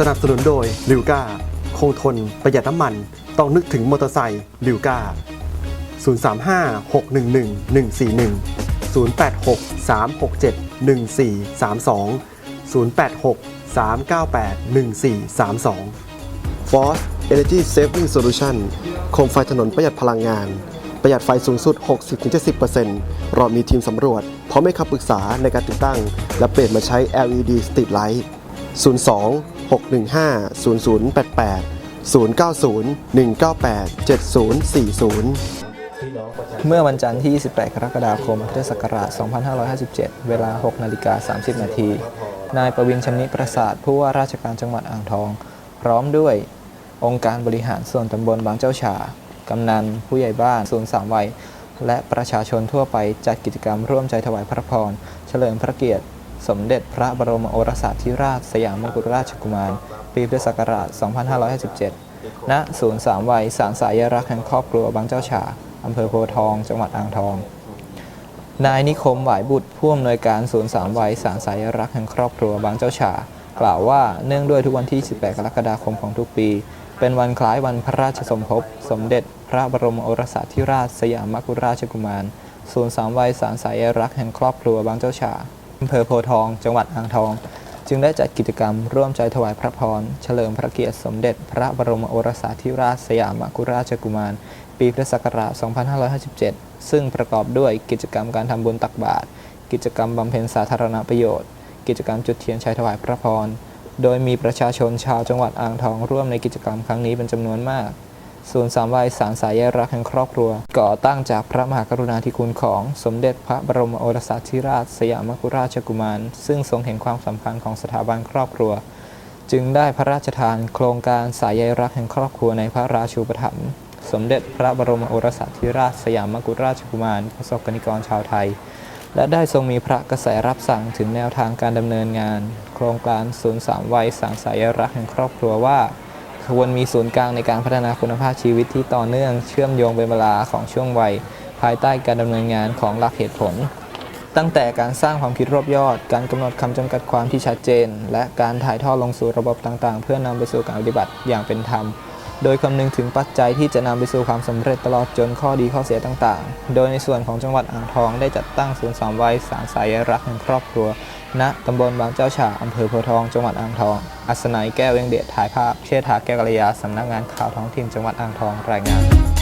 สนับสนุนโดยลิวก้าคงทน ประหยัดน้ำมัน ต้องนึกถึงมอเตอร์ไซค์ลิวก้า035 611 141 086 367 1432 086 398 1432 Force Energy Saving Solution โคมไฟถนนประหยัดพลังงาน ประหยัดไฟสูงสุด 60-70%เรามีทีมสำรวจ พร้อมให้คำปรึกษาในการติดตั้ง และเปลี่ยนมาใช้ LED Street Light 02 615 0088 090 198 7040 เมื่อวันจันทร์ที่ 28 กรกฎาคมพุทธศักราช 2557 เวลา 6 นาฬิกา 30 นาที นายประวินชำนิประสาท ผู้ว่าราชการจังหวัดอ่างทอง พร้อมด้วยองค์การบริหารส่วนตำบลบางเจ้าฉากำนัน ผู้ใหญ่บ้านศูนย์สามวัย และประชาชนทั่วไปจัดกิจกรรมร่วมใจถวายพระพร เฉลิมพระเกียรติ สมเด็จพระบรมโอรสาธิราช สยามมกุฎราชกุมาร ปีพุทธศักราช 2557 ณ ศูนย์สามวัยสารสายรักแห่งครอบครัวบางเจ้าฉาอำเภอโพทอง จังหวัดอ่างทอง นายนิคมหวายบุตรผู้อำนวยการศูนย์สามวัยสารสายรักแห่งครอบครัวบางเจ้าฉากล่าวว่าเนื่องด้วยทุกวันที่ 18 กรกฎาคมของทุกปี เป็นวันคล้ายวันพระราชสมภพ สมเด็จพระบรมโอรสาธิราช สยามกุฎราชกุมาร ศูนย์สามวัยสารสายรักแห่งครอบครัวบางเจ้าฉา อำเภอโพทอง จังหวัดอ่างทอง จึงได้จัดกิจกรรมร่วมใจถวายพระพร เฉลิมพระเกียรติสมเด็จ พระบรมโอรสาธิราชสยามกุฎราชกุมาร ปีพุทธศักราช 2557 ซึ่งประกอบด้วยกิจกรรมการทำบุญตักบาตร กิจกรรมบำเพ็ญสาธารณประโยชน์ กิจกรรมจุดเทียนชัยถวายพระพร โดยมีประชาชนชาวจังหวัดอ่างทองร่วมในกิจกรรมครั้งนี้เป็นจำนวนมาก ศูนย์สามวัยสารสายใยรักแห่งครอบครัว ก่อตั้งจากพระมหากรุณาธิคุณของสมเด็จพระบรมโอรสาธิราชสยามกุฎราชกุมาร ซึ่งทรงเห็นความสำคัญของสถาบันครอบครัว จึงได้พระราชทานโครงการสายใยรักแห่งครอบครัวในพระราชูปถัมภ์สมเด็จพระบรมโอรสาธิราชสยามกุฎราชกุมารประสบกนิกรชาวไทย และได้ทรงมีพระกระแสรับสั่งถึงแนวทางการดำเนินงาน โครงการศูนย์สามวัยสารสายรักแห่งครอบครัวว่า ควรมีศูนย์กลางในการพัฒนาคุณภาพชีวิตที่ต่อเนื่องเชื่อมโยงเป็นเวลาของช่วงวัย ภายใต้การดำเนินงานของหลักเหตุผล ตั้งแต่การสร้างความคิดรอบยอด การกำหนดคำจำกัดความที่ชัดเจน และการถ่ายทอดลงสู่ระบบต่างๆ เพื่อนำไปสู่การปฏิบัติอย่างเป็นธรรม โดยคำนึงถึงปัจจัยที่จะนำไปสู่ความสำเร็จตลอดจนข้อดีข้อเสียต่างๆ โดยในส่วนของจังหวัดอ่างทองได้จัดตั้งศูนย์สามวัยสารสายรักแห่งครอบครัว ณตำบลบางเจ้าฉาอำเภอโพทอง จังหวัดอ่างทอง อัศนัยแก้วเวงเดชถ่ายภาพ เชษฐาแก้วกัลยาสำนักงานข่าวท้องถิ่นจังหวัดอ่างทองรายงาน